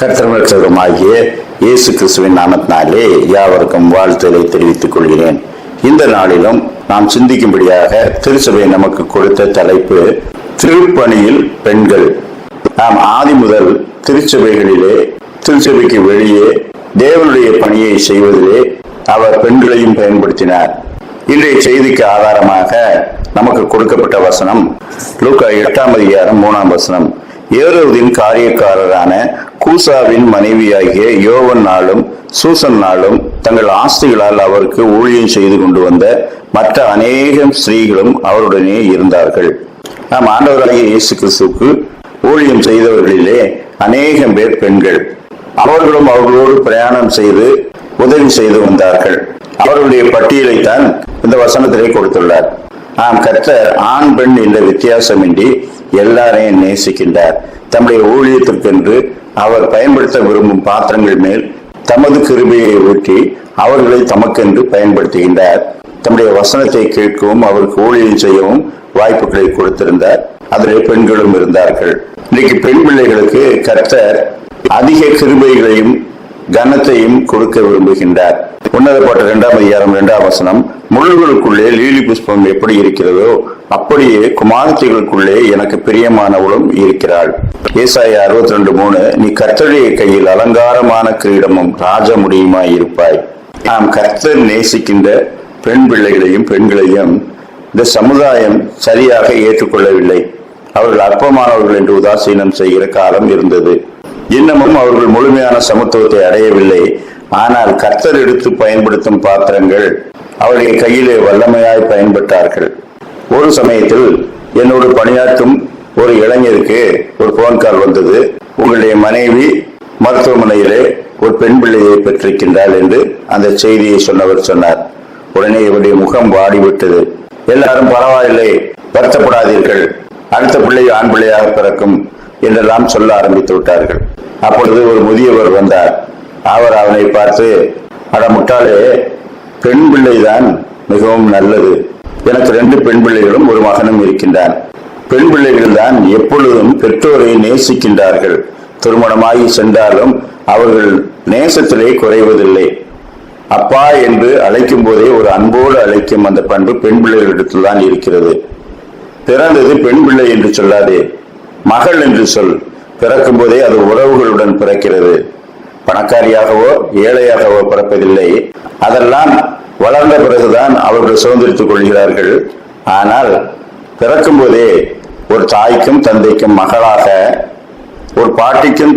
கர்த்தர்களுமாகிய இயேசு கிறிஸ்துவின் நாமத்தினாலே யாவருக்கும் வாழ்த்துதலை தெரிவித்துக் கொள்கிறேன். இந்த நாளிலும் நாம் சிந்திக்கும்படியாக திருச்சபை நமக்கு கொடுத்த தலைப்பு திருப்பணியில் பெண்கள். நாம் ஆதி முதல் திருச்சபைகளிலே திருச்சபைக்கு வெளியே தேவனுடைய பணியை செய்வதிலே அவர் பெண்களையும் பயன்படுத்தினார். இன்றைய செய்திக்கு ஆதாரமாக நமக்கு கொடுக்கப்பட்ட வசனம் லூக்கா எட்டாம் அதிகாரம் மூணாம் வசனம். ஏரோதின் காரியக்காரரான கூசாவின் மனைவியாகிய யோவன் நாளும் சூசன் நாளும் தங்கள் ஆஸ்திகளால் அவருக்கு ஊழியம் செய்து கொண்டு வந்த மற்ற அநேகம் ஸ்திரீகளும் அவருடனே இருந்தார்கள். நாம் ஆண்டவராகிய இயேசு கிறிஸ்துக்கு ஊழியம் செய்தவர்களிலே அநேகம் பேர் பெண்கள். அவர்களும் அவர்களோடு பிரயாணம் செய்து உதவி செய்து வந்தார்கள். அவர்களுடைய பட்டியலை தான் இந்த வசனத்திலே கொடுத்துள்ளார். ஆம் கர்த்தர் ஆண் பெண் என்ற வித்தியாசமின்றி எல்லாரையும் நேசிக்கின்றார். தம்முடைய ஊழியத்திற்கென்று அவர் பயன்படுத்த விரும்பும் பாத்திரங்கள் மேல் தமது கிருபையை ஊற்றி அவர்களை தமக்கென்று பயன்படுத்துகின்றார். தம்முடைய வசனத்தை கேட்கவும் அவருக்கு ஊழியம் செய்யவும் வாய்ப்புகளை கொடுத்திருந்தார். அதிலே பெண்களும் இருந்தார்கள். இன்னைக்கு பெண் பிள்ளைகளுக்கு கர்த்தர் அதிக கிருபைகளையும் கனத்தையும் கொடுக்க விரும்புகின்றார். உன்னதப்பட்ட இரண்டாம் அதிகாரம் இரண்டாம் வசனம் முள்ளுகளுக்குள்ளே லீலி புஷ்பம் எப்படி இருக்கிறதோ அப்படியே குமாரத்திகளுக்குள்ளே எனக்கு பிரியமானவளும் இருக்கிறாள். ஏசாய அறுபத்தி ரெண்டு மூணு நீ கர்த்தருடைய கையில் அலங்காரமான கிரீடமும் ராஜ முடியுமாய் இருப்பாய் நாம் கர்த்தர் நேசிக்கின்ற பெண் பிள்ளைகளையும் பெண்களையும் இந்த சமுதாயம் சரியாக ஏற்றுக்கொள்ளவில்லை. அவர்கள் அற்பமானவர்கள் என்று உதாசீனம் செய்கிற காலம் இருந்தது. இன்னமும் அவர்கள் முழுமையான சமத்துவத்தை அடையவில்லை. ஆனால் கர்த்தர் எடுத்து பயன்படுத்தும் பாத்திரங்கள் அவருடைய கையிலே வல்லமையாய் பயன்பட்டார்கள். ஒரு சமயத்தில் என்னோடு பணியாற்றும் ஒரு இளைஞருக்கு ஒரு போன் கால் வந்தது. உங்களுடைய மனைவி மருத்துவமனையிலே ஒரு பெண் பிள்ளையை பெற்றிருக்கின்றாள் என்று அந்த செய்தியை சொன்னவர் சொன்னார். உடனே இவருடைய முகம் வாடிவிட்டது. எல்லாரும் பரவாயில்லை வருத்தப்படாதீர்கள். அடுத்த பிள்ளை ஆண் பிள்ளையாக பிறக்கும். என்றெல்லாம் சொல்ல ஆரம்பித்து விட்டார்கள். அப்பொழுது ஒரு முதியவர் வந்தார். அவர் அவனை பார்த்து அட முட்டாளே பெண் பிள்ளைதான் மிகவும் நல்லது. எனக்கு ரெண்டு பெண் பிள்ளைகளும் ஒரு மகனும் இருக்கின்றான். பெண் பிள்ளைகள் தான் எப்பொழுதும் பெற்றோரை நேசிக்கின்றார்கள். திருமணமாகி சென்றாலும் அவர்கள் நேசத்திலே குறைவதில்லை. அப்பா என்று அழைக்கும் போதே ஒரு அன்போடு அழைக்கும் அந்த பண்பு பெண் பிள்ளைகளிடத்தில் தான் இருக்கிறது. பிறந்தது பெண் பிள்ளை என்று சொல்லாதே. மகள் என்று சொல். பிறக்கும் போதே அது உறவுகளுடன் பிறக்கிறது. பணக்காரியாகவோ ஏழையாகவோ பிறப்பதில்லை. அதெல்லாம் வளர்ந்த பிறகுதான் அவர்கள் சுதந்திரித்துக் கொள்கிறார்கள். ஆனால் பிறக்கும் போதே ஒரு தாய்க்கும் தந்தைக்கும் மகளாக ஒரு பாட்டிக்கும்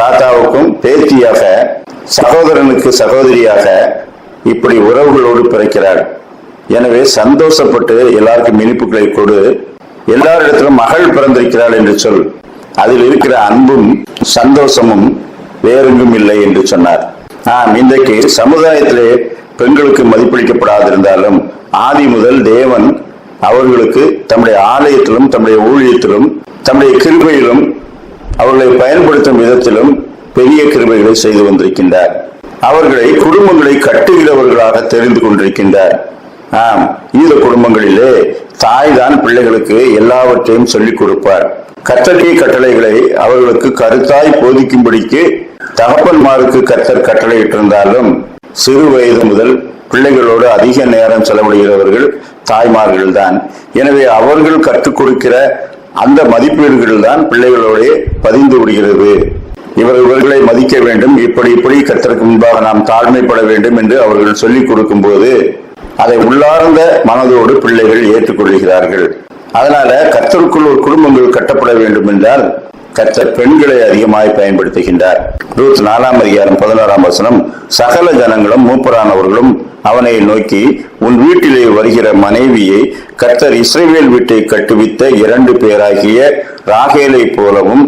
தாத்தாவுக்கும் பேத்தியாக சகோதரனுக்கு சகோதரியாக இப்படி உறவுகளோடு பிறக்கிறாள். எனவே சந்தோஷப்பட்டு எல்லாருக்கும் இனிப்புகளை கொடு. எல்லாரிடத்திலும் மகள் பிறந்திருக்கிறாள் என்று சொல். அதில் இருக்கிற அன்பும் சந்தோஷமும் வேறெங்கும் இல்லை என்று சொன்னார். ஆம் இன்றைக்கு சமுதாயத்திலே பெண்களுக்கு மதிப்பளிக்கப்படாதிருந்தாலும் ஆதி முதல் தேவன் அவர்களுக்கு தம்முடைய ஆலயத்திலும் தம்முடைய ஊழியத்திலும் தம்முடைய கிருபையிலும் அவர்களை பயன்படுத்தும் விதத்திலும் பெரிய கிருபைகளை செய்து வந்திருக்கின்றார். அவர்களை குடும்பங்களை கட்டுகிறவர்களாக தெரிந்து கொண்டிருக்கின்றார். ஆம் இந்த குடும்பங்களிலே தாய் தான் பிள்ளைகளுக்கு எல்லாவற்றையும் சொல்லிக் கொடுப்பார். கத்தற்கை கட்டளைகளை அவர்களுக்கு கருத்தாய் போதிக்கும்படிக்கு தகப்பன்மாருக்கு கத்தர் கட்டளையிட்டிருந்தாலும் சிறு வயது முதல் பிள்ளைகளோடு அதிக நேரம் செலவிடுகிறவர்கள் தாய்மார்கள் தான் எனவே அவர்கள் கற்றுக் கொடுக்கிற அந்த மதிப்பீடுகள் தான் பிள்ளைகளோடே பதிந்து விடுகிறது. இவர் இவர்களை மதிக்க வேண்டும். இப்படி இப்படி கத்தருக்கு முன்பாக நாம் தாழ்மைப்பட வேண்டும் என்று அவர்கள் சொல்லிக் கொடுக்கும் போது அதை உள்ளார்ந்த மனதோடு பிள்ளைகள் ஏற்றுக்கொள்கிறார்கள். அதனால கத்தருக்குள் ஒரு குடும்பங்கள் கட்டப்பட வேண்டும் என்றால் கர்த்தர் பெண்களை அதிகமாய் பயன்படுத்துகின்றார். இருபத்தி நாலாம் அதிகாரம் பதினாறாம் வசனம் சகல ஜனங்களும் மூப்பரானவர்களும் அவனை நோக்கி உன் வீட்டிலே வருகிற மனைவியை கர்த்தர் இஸ்ரேவேல் வீட்டை கட்டுவித்த இரண்டு பேராகிய ராகேலை போலவும்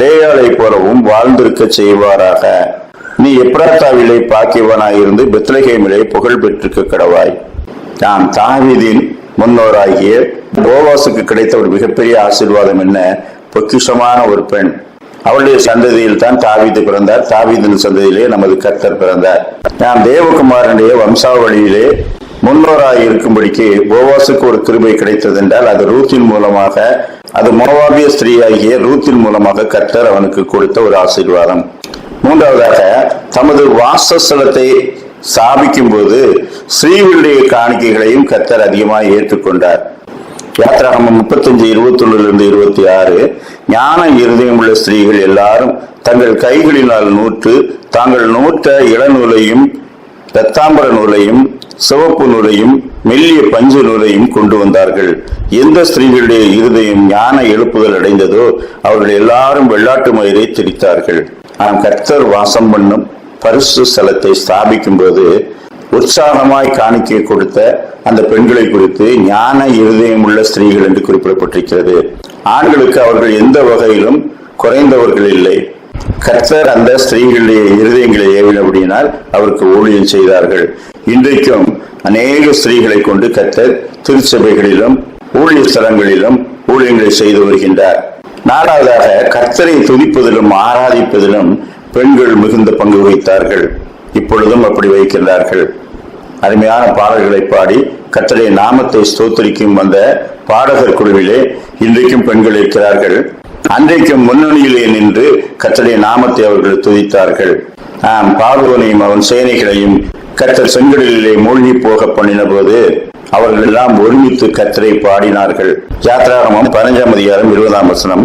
லேயாலை போலவும் வாழ்ந்திருக்க செய்வாராக. நீ எப்ராத்தாவிலே பாக்கியவனாயிருந்து பெத்லகேமிலே புகழ் பெற்றிருக்க கடவாய். நாம் தாவிதின் முன்னோராகிய போவாசுக்கு கிடைத்த ஒரு மிகப்பெரிய ஆசீர்வாதம் என்ன? பொக்கிஷமான ஒரு பெண். அவளுடைய சந்ததியில் தான் தாவீது பிறந்தார். தாவீதின் சந்ததியிலே நமது கர்த்தர் பிறந்தார். நாம் தேவகுமாரனுடைய வம்சாவளியிலே முன்னோராய் இருக்கும்படிக்கு போவாசுக்கு ஒரு கிருபை கிடைத்தது என்றால் அது ரூத்தின் மூலமாக அது மோவாபிய ஸ்திரீயாகிய ரூத்தின் மூலமாக கர்த்தர் அவனுக்கு கொடுத்த ஒரு ஆசீர்வாதம். மூன்றாவதாக தமது வாசஸ்தலத்தை ஸ்தாபிக்கும் போது ஸ்ரீகளுடைய காணிக்கைகளையும் கத்தர் அதிகமாக ஏற்றுக்கொண்டார். யாத்திராகமம் முப்பத்தஞ்சு இருபத்தொன்னுல இருந்து இருபத்தி ஆறு ஞான இருதயம் உள்ள ஸ்திரீகள் எல்லாரும் தங்கள் கைகளினால் நூற்று தாங்கள் நூற்ற இளநூலையும் இரத்தாம்பர நூலையும் சிவப்பு நூலையும் மெல்லிய பஞ்சு நூலையும் கொண்டு வந்தார்கள். எந்த ஸ்திரீகளுடைய இருதயம் ஞான எழுப்புதல் அடைந்ததோ அவர்கள் எல்லாரும் வெள்ளாட்டு மயிரை திரித்தார்கள் நாம் கர்த்தர் வாசம் பண்ணும் பரிசு ஸ்தலத்தை ஸ்தாபிக்கும் போது உற்சாகமாய் காணிக்கை கொடுத்த அந்த பெண்களை குறித்து ஞான இருதயம் உள்ள ஸ்திரீகள் என்று குறிப்பிடப்பட்டிருக்கிறது. ஆண்களுக்கு அவர்கள் எந்த வகையிலும் குறைந்தவர்கள் இல்லை. கர்த்தர் அந்த ஸ்திரீகளுடைய இருதயங்களை ஏவினபடியினால் அவருக்கு ஊழியம் செய்தார்கள். இன்றைக்கும் அநேக ஸ்திரீகளை கொண்டு கர்த்தர் திருச்சபைகளிலும் ஊழிய ஸ்தலங்களிலும் ஊழியங்களை செய்து வருகின்றார். நாலாவதாக கர்த்தரை துதிப்பதிலும் ஆராதிப்பதிலும் பெண்கள் மிகுந்த பங்கு வகித்தார்கள். இப்பொழுதும் அப்படி வகிக்கின்றார்கள். அருமையான பாடல்களை பாடி கர்த்தரை நாமத்தை ஸ்தோத்தரிக்கும் வந்த பாடகர் குழுவிலே இன்றைக்கும் பெண்கள் இருக்கிறார்கள். அன்றைக்கும் முன்னணியிலே நின்று கர்த்தரை நாமத்தை அவர்கள் துதித்தார்கள். ஆம் பாபுவனையும் அவன் சேனைகளையும் கர்த்தர் செங்கடலிலே மூழ்கி போக பண்ணின போது அவர்கள் எல்லாம் ஒருமித்து கர்த்தரை பாடினார்கள். யாத்ராகமம் பதினஞ்சாம் அதிகாரம் இருபதாம் வசனம்.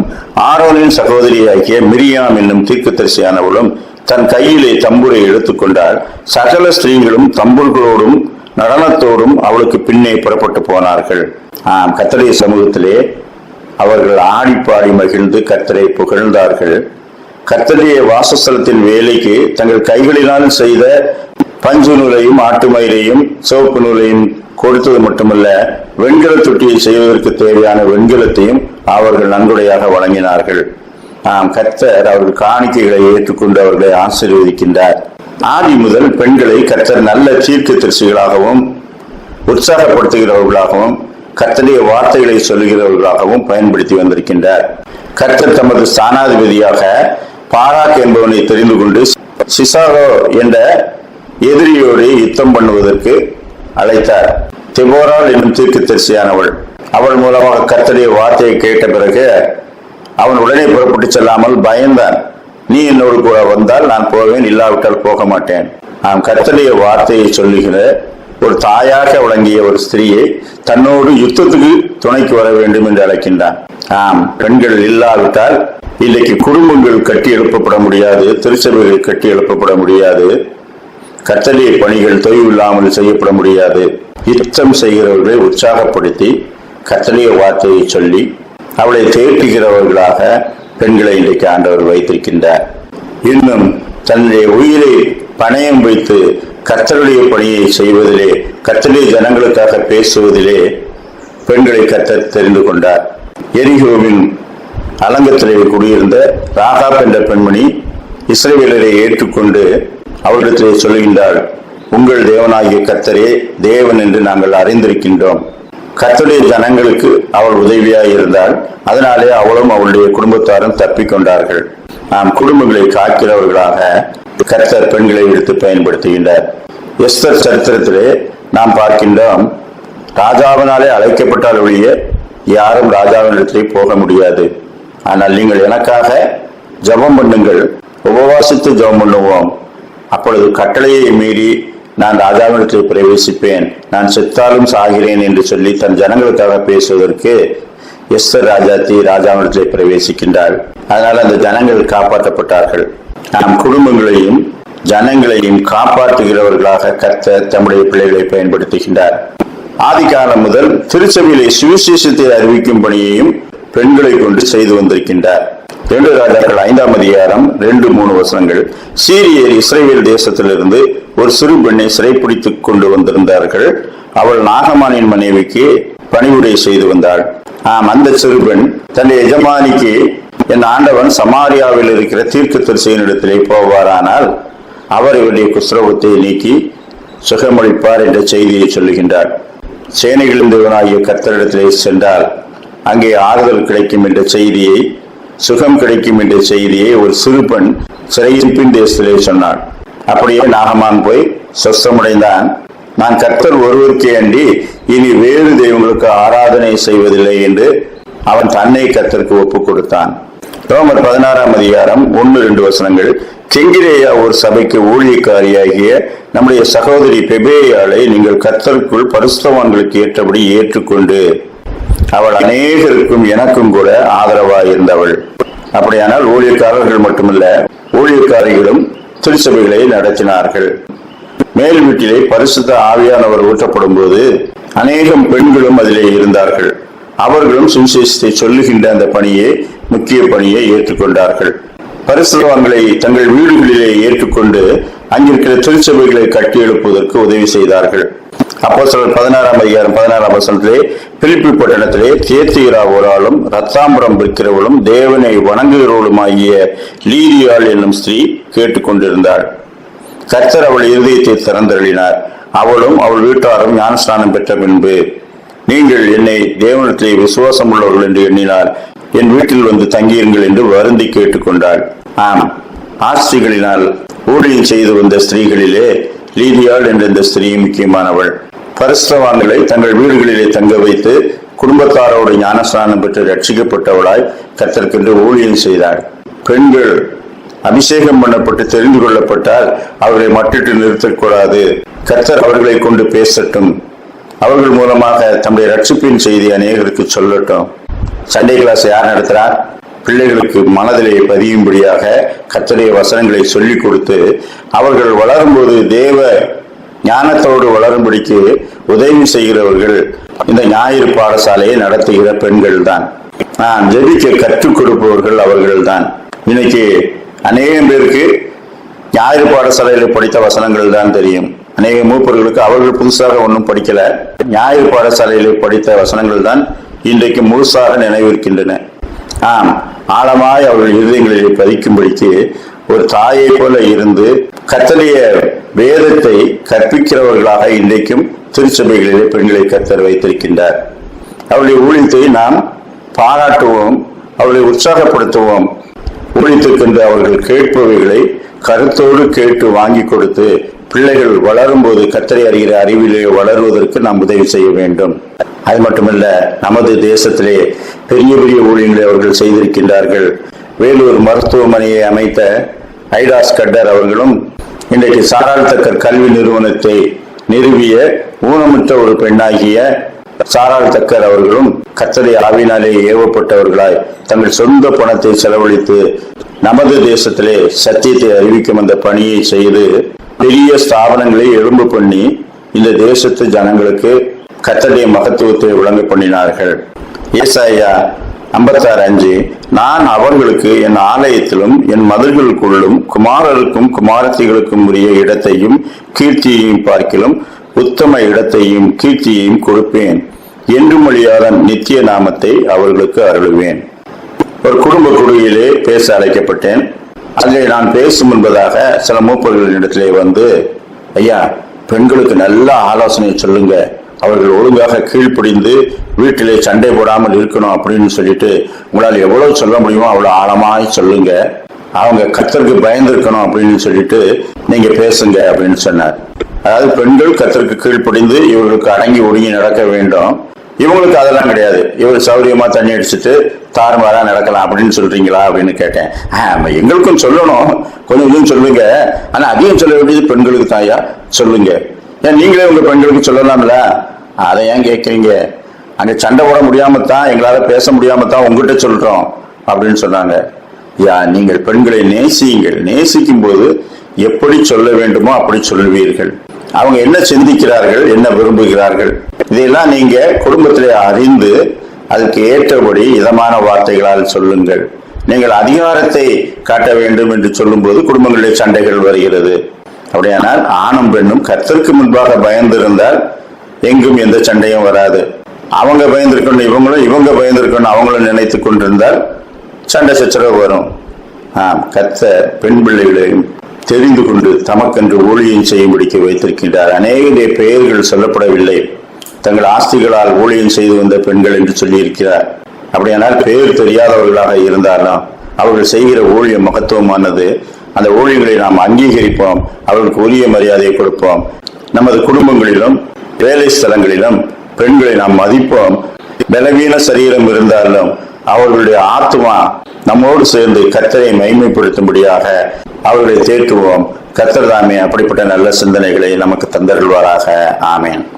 ஆரோனின் சகோதரியாகிய மிரியாம் என்னும் தீர்க்கதரிசியானவளும் தன் கையிலே தம்புரை எடுத்துக்கொண்டால் சகல ஸ்திரீகளும் தம்புர்களோடும் நடனத்தோடும் அவளுக்கு பின்னே புறப்பட்டு போனார்கள். ஆம் கத்தடைய சமூகத்திலே அவர்கள் ஆடி பாடி மகிழ்ந்து கத்தரை புகழ்ந்தார்கள். கத்தடைய வாசஸ்தலத்தின் வேலைக்கு தங்கள் கைகளினால் செய்த பஞ்சு நூலையும் ஆட்டு மயிலையும் சிவப்பு நூலையும் கொடுத்தது மட்டுமல்ல வெண்கல தொட்டியை செய்வதற்கு தேவையான வெண்கலத்தையும் அவர்கள் நன்கொடையாக வழங்கினார்கள். ஆம் கர்த்தர் அவர்கள் காணிக்கைகளை ஏற்றுக்கொண்டு அவர்களை ஆசீர்வதிக்கின்றார். ஆதி முதல் பெண்களை கர்த்தர் நல்ல தீர்க்க தரிசிகளாகவும் உற்சாகப்படுத்துகிறவர்களாகவும் கர்த்தருடைய வார்த்தைகளை சொல்லுகிறவர்களாகவும் பயன்படுத்தி வந்திருக்கின்றார். கர்த்தர் தமது ஸ்தானாதிபதியாக பாராக் என்பவனை தெரிந்து கொண்டு சிசாகோ என்ற எதிரியோடு யுத்தம் பண்ணுவதற்கு அழைத்தார். திபோரால் என்னும் தீர்க்கதரிசியானவள். அவள் மூலமாக கத்தடைய வார்த்தையை கேட்ட பிறகு அவன் உடனே புறப்பட்டு செல்லாமல் பயந்தான். நீ என்னோடு கூட வந்தால் நான் போவேன் இல்லாவிட்டால் போக மாட்டேன். நான் கத்தடைய வார்த்தையை சொல்லுகிற ஒரு தாயாக விளங்கிய ஒரு ஸ்திரீயை தன்னோடு யுத்தத்துக்கு துணைக்கு வர வேண்டும் என்று அழைக்கின்றான். ஆம் பெண்கள் இல்லாவிட்டால் இன்றைக்கு குடும்பங்கள் கட்டி எழுப்பப்பட முடியாது திருச்சபைகள் கட்டி எழுப்பப்பட முடியாது. கத்தலிய பணிகள் தொய்வில்லாமல் செய்யப்பட முடியாது. யுத்தம் செய்கிறவர்களை உற்சாகப்படுத்தி கத்தலிய வார்த்தையை சொல்லி அவளை தேற்றுகிறவர்களாக பெண்களை இன்றைக்கு ஆண்டவர் வைத்திருக்கின்றார். இன்னும் தன்னுடைய உயிரை பணயம் வைத்து கத்தருடைய பணியை செய்வதிலே கர்த்தருடைய ஜனங்களுக்காக பேசுவதிலே பெண்களை கத்த தெரிந்து கொண்டார். எரிகோவின் அலங்கத்திலே குடியிருந்த ராகாப் என்ற பெண்மணி இஸ்ரேலரை ஏற்றுக்கொண்டு அவரிடத்திலே சொல்லுகின்றாள் உங்கள் தேவனாகிய கத்தரே தேவன் என்று நாங்கள் அறிந்திருக்கின்றோம். கத்தருடைய ஜனங்களுக்கு அவள் உதவியாய் இருந்தால் அதனாலே அவளும் அவளுடைய குடும்பத்தாரும் தப்பிக்கொண்டார்கள் நாம் குடும்பங்களை காக்கிறவர்களாக கர்த்தர் பெண்களை எடுத்து பயன்படுத்துகின்றார். எஸ்தர் சரித்திரத்திலே நாம் பார்க்கின்றோம் ராஜாவினாலே அழைக்கப்பட்டால் ஒழிய யாரும் ராஜாவினிடத்திலே போக முடியாது. ஆனால் நீங்கள் எனக்காக ஜெபம் பண்ணுங்கள் உபவாசித்து ஜெபம் பண்ணுவோம். அப்பொழுது கட்டளையை மீறி நான் ராஜாவிடத்தில் பிரவேசிப்பேன். நான் செத்தாலும் சாகிறேன் என்று சொல்லி தன் ஜனங்களுக்காக பேசுவதற்கு எஸ்தர் ராஜாத்தி ராஜாவிடத்தில் பிரவேசிக்கின்றாள் அதனால் அந்த ஜனங்கள் காப்பாற்றப்பட்டார்கள். நாம் குடும்பங்களையும் ஜனங்களையும் காப்பாற்றுகிறவர்களாக கத்த தம்முடைய பிள்ளைகளை பயன்படுத்துகின்றார். ஆதி காலம் முதல் திருச்சபையிலே சுவிசேஷத்தை அறிவிக்கும் பணியையும் பெண்களை கொண்டு செய்து வந்திருக்கின்றார். ரெண்டு ராஜாக்கள் ஐந்தாம் அதிகாரம் ரெண்டு மூணு வசனங்கள். சீரியர் இஸ்ரேல் தேசத்திலிருந்து ஒரு சிறு பெண்ணை சிறைப்பிடித்து கொண்டு வந்திருந்தார்கள். அவள் நாகமானின் மனைவிக்கு பணிவுரை செய்து வந்தாள். ஆம் அந்த சிறுபெண் தன் எஜமானிக்கு என் ஆண்டவன் சமாரியாவில் இருக்கிற தீர்க்க தரிசையினிடத்திலே போவாரானால் அவர் இவருடைய குஸ்ரவத்தை நீக்கி சுகமளிப்பார் என்ற செய்தியை சொல்லுகின்றார். சேனைகளின் தேவனாகிய கர்த்தரிடத்திலே சென்றால் அங்கே ஆறுதல் கிடைக்கும் என்ற செய்தியை சுகம் கிடைக்கும் என்ற செய்தியை ஒரு சிறு பெண் சிறையிருப்பின் தேசத்திலே சொன்னாள். அப்படியே நாகமான் போய் சொஸ்தமடைந்தான் நான் கர்த்தர் ஒருவருக்கே அன்றி இனி வேறு தெய்வங்களுக்கு ஆராதனை செய்வதில்லை என்று அவன் தன்னை கர்த்தருக்கு ஒப்புக் கொடுத்தான். ரோமர் பதினாறாம் அதிகாரம் ஒன்று ரெண்டு வசனங்கள். செங்கிரேயா ஒரு சபைக்கு ஊழியக்காரியாகிய நம்முடைய சகோதரி பெபேயாளை நீங்கள் கர்த்தருக்குள் பரிசுத்தவான்களுக்கு ஏற்றபடி ஏற்றுக்கொண்டு அவள் அநேகருக்கும் எனக்கும் கூட ஆதரவாய் இருந்தவள். அப்படியானால் ஊழியக்காரர்கள் மட்டுமல்ல ஊழியக்காரிகளும் திருச்சபைகளை நடத்தினார்கள். மேல் வீட்டிலே பரிசுத்த ஆவியானவர் ஊற்றப்படும் போது அநேகம் பெண்களும் அதிலே இருந்தார்கள். அவர்களும் சுவிசேஷத்தை சொல்லுகின்ற அந்த பணியை முக்கிய பணியை ஏற்றுக்கொண்டார்கள். பரிசுத்தவான்களை தங்கள் வீடுகளிலே ஏற்றுக்கொண்டு அங்கிருக்கிற திருச்சபைகளை கட்டி எழுப்புவதற்கு உதவி செய்தார்கள். அப்போ சொல்ற பதினாறாம் அதிகாரம் பதினாறாம் வசனத்திலே பிலிப்பி பட்டணத்திலே தேத்திராவோராலும் ரத்தாம்பரம் விற்கிறவளும் தேவனை வணங்குகிறவளுமாகிய லீரியாள் என்னும் ஸ்திரீ கேட்டுக்கொண்டிருந்தாள் கர்த்தர் அவள் இருதயத்தை திறந்தருளினார். அவளும் அவள் வீட்டாரும் ஞானஸ்நானம் பெற்ற பின்பு நீங்கள் என்னை தேவனத்திலே விசுவாசம் உள்ளவர்கள் என்று எண்ணினார். என் வீட்டில் வந்து தங்கியிருங்கள் என்று வருந்தி கேட்டுக்கொண்டாள். ஆம். ஆஸ்திரிகளினால் ஊழியம் செய்து வந்த ஸ்திரீகளிலே லீதியாள் என்ற இந்த ஸ்திரீ முக்கியமானவள். பரிசுத்தவான்களை தங்கள் வீடுகளிலே தங்க வைத்து குடும்பத்தாரோடு ஞானஸ்நானம் பெற்று ரட்சிக்கப்பட்டவளாய் கத்தற்கென்று ஊழியம் செய்தாள். பெண்கள் அபிஷேகம் பண்ணப்பட்டு தெரிந்து கொள்ளப்பட்டால் அவர்களை மட்டிட்டு நிறுத்தக்கூடாது. கர்த்தர் அவர்களை கொண்டு பேசட்டும். அவர்கள் மூலமாக தம்முடைய ரட்சிப்பின் செய்தி அநேகருக்கு சொல்லட்டும். சண்டே கிளாஸ் யார் நடத்துறார்? பிள்ளைகளுக்கு மனதிலே பதியும்படியாக கத்தடைய வசனங்களை சொல்லிக் கொடுத்து அவர்கள் வளரும்போது தேவ ஞானத்தோடு வளரும்படிக்கு உதவி செய்கிறவர்கள் இந்த ஞாயிறு பாடசாலையை நடத்துகிற பெண்கள் தான் நான் ஜெபிக்க கற்றுக் கொடுப்பவர்கள் அவர்கள்தான். இன்னைக்கு அநேகம் பேருக்கு ஞாயிறு பாடசாலையில் படித்த வசனங்கள் தான் தெரியும். அநேக மூப்பர்களுக்கு அவர்கள் புதுசாக ஒன்றும் படிக்கல. ஞாயிறு பாடசாலையில் படித்த வசனங்கள் தான் இன்றைக்கு முழுசாக நினைவிருக்கின்றன. ஆம். ஆழமாய் அவர்கள் இருதயங்களிலே பதிக்கும்படிக்கு ஒரு தாயை போல இருந்து கத்தலிய வேதத்தை கற்பிக்கிறவர்களாக இன்றைக்கும் திருச்சபைகளிலே பெண்களை கத்தர் வைத்திருக்கின்றார். அவருடைய ஊழியத்தை நாம் பாராட்டுவோம் அவர்களை உற்சாகப்படுத்துவோம். ஊழித்திருக்கின்ற அவர்கள் கேட்பவைகளை கருத்தோடு கேட்டு வாங்கி கொடுத்து பிள்ளைகள் வளரும் போது கத்தரை அறிகிற அறிவிலே வளருவதற்கு நாம் உதவி செய்ய வேண்டும். அது மட்டுமல்ல நமது தேசத்திலே பெரிய பெரிய ஊழியங்களை அவர்கள் செய்திருக்கின்றார்கள். வேலூர் மருத்துவமனையை அமைத்த ஐடாஸ் கட்டர் அவர்களும் இன்றைக்கு சாராள் தக்கர் கல்வி நிறுவனத்தை நிறுவிய ஊனமுற்ற ஒரு பெண்ணாகிய சாராள் தக்கர் அவர்களும் கத்தரை ஆவினாலே ஏவப்பட்டவர்களாய் தங்கள் சொந்த பணத்தை செலவழித்து நமது தேசத்திலே சத்தியத்தை அறிவிக்கும் அந்த பணியை செய்து பெரிய ஸ்தாபனங்களை எழும்பு பண்ணி இந்த தேசத்து ஜனங்களுக்கு கத்தடைய மகத்துவத்தை விளங்க பண்ணினார்கள். ஏசாயா ஐம்பத்தாறு அஞ்சு. நான் அவர்களுக்கு என் ஆலயத்திலும் என் மதர்களுக்குள்ளும் குமாரருக்கும் குமாரத்திகளுக்கும் உரிய இடத்தையும் கீர்த்தியையும் பார்க்கிலும் உத்தம இடத்தையும் கீர்த்தியையும் கொடுப்பேன். என்று மொழியாத நித்திய நாமத்தை அவர்களுக்கு அருளுவேன். ஒரு குடும்ப குழுவிலே பேச அழைக்கப்பட்டேன். அதில் நான் பேசும் என்பதாக சில மூப்பர்களிடத்திலே வந்து ஐயா பெண்களுக்கு நல்ல ஆலோசனை சொல்லுங்க. அவர்கள் ஒழுங்காக கீழ்ப்படிந்து வீட்டிலே சண்டை போடாமல் இருக்கணும் அப்படின்னு சொல்லிட்டு உங்களால் எவ்வளவு சொல்ல முடியுமோ அவ்வளவு ஆழமாய் சொல்லுங்க. அவங்க கத்தருக்கு பயந்துருக்கணும் அப்படின்னு சொல்லிட்டு நீங்க பேசுங்க அப்படின்னு சொன்னார். அதாவது பெண்கள் கத்தருக்கு கீழ்ப்படிந்து இவர்களுக்கு அடங்கி ஒடுங்கி நடக்க வேண்டும். இவங்களுக்கு அதெல்லாம் கிடையாது. இவர் சௌரியமா தண்ணி அடிச்சுட்டு தாறுமாறா நடக்கலாம் அப்படின்னு சொல்றீங்களா அப்படின்னு கேட்டேன். ஆமா எங்களுக்கும் சொல்லணும். கொஞ்சம் கொஞ்சம் சொல்லுங்க. ஆனா அதிகம் சொல்ல வேண்டியது பெண்களுக்கு தாயா? சொல்லுங்க. ஏன் நீங்களே உங்க பெண்களுக்கு சொல்லலாம்ல? அதை ஏன் கேட்குறீங்க? அங்க சண்டை போட முடியாமல் தான் எங்களால பேச முடியாமல் தான் உங்ககிட்ட சொல்றோம் அப்படின்னு சொன்னாங்க. யா நீங்கள் பெண்களை நேசியுங்கள். நேசிக்கும் போது எப்படி சொல்ல வேண்டுமோ அப்படி சொல்லுவீர்கள். அவங்க என்ன சிந்திக்கிறார்கள் என்ன விரும்புகிறார்கள் இதையெல்லாம் நீங்க குடும்பத்திலே அறிந்து அதுக்கு ஏற்றபடி இதமான வார்த்தைகளால் சொல்லுங்கள். நீங்கள் அதிகாரத்தை காட்ட வேண்டும் என்று சொல்லும்போது குடும்பங்களிலே சண்டைகள் வருகிறது. அப்படியானால் ஆணும் பெண்ணும் கர்த்தருக்கு முன்பாக பயந்திருந்தால் எங்கும் எந்த சண்டையும் வராது. அவங்க பயந்துருக்கணும் இவங்களும் இவங்க பயந்துருக்கணும் அவங்களும் நினைத்து கொண்டிருந்தால் சண்டை சச்சரவு வரும். ஆம் கத்த பெண் பிள்ளைகளையும் தெரிந்து கொண்டு தமக்கென்று ஊழியம் செய்யும்படிக்க வைத்திருக்கின்றார். அநேக பெயர்கள் சொல்லப்படவில்லை. தங்கள் ஆஸ்திகளால் ஊழியம் செய்து வந்த பெண்கள் என்று சொல்லியிருக்கிறார். அப்படியானால் பெயர் தெரியாதவர்களாக இருந்தாலும் அவர்கள் செய்கிற ஊழியம் மகத்துவமானது. அந்த ஊழியர்களை நாம் அங்கீகரிப்போம். அவர்களுக்கு உரிய மரியாதையை கொடுப்போம். நமது குடும்பங்களிலும் வேலை ஸ்தலங்களிலும் பெண்களை நாம் மதிப்போம். பலவீன சரீரம் இருந்தாலும் அவர்களுடைய ஆத்மா நம்மோடு சேர்ந்து கத்தரை மைமைப்படுத்தும்படியாக அவர்களை தேற்றுவோம். கத்தர் தாமே அப்படிப்பட்ட நல்ல சிந்தனைகளை நமக்கு தந்தருள்வாராக. ஆமேன்.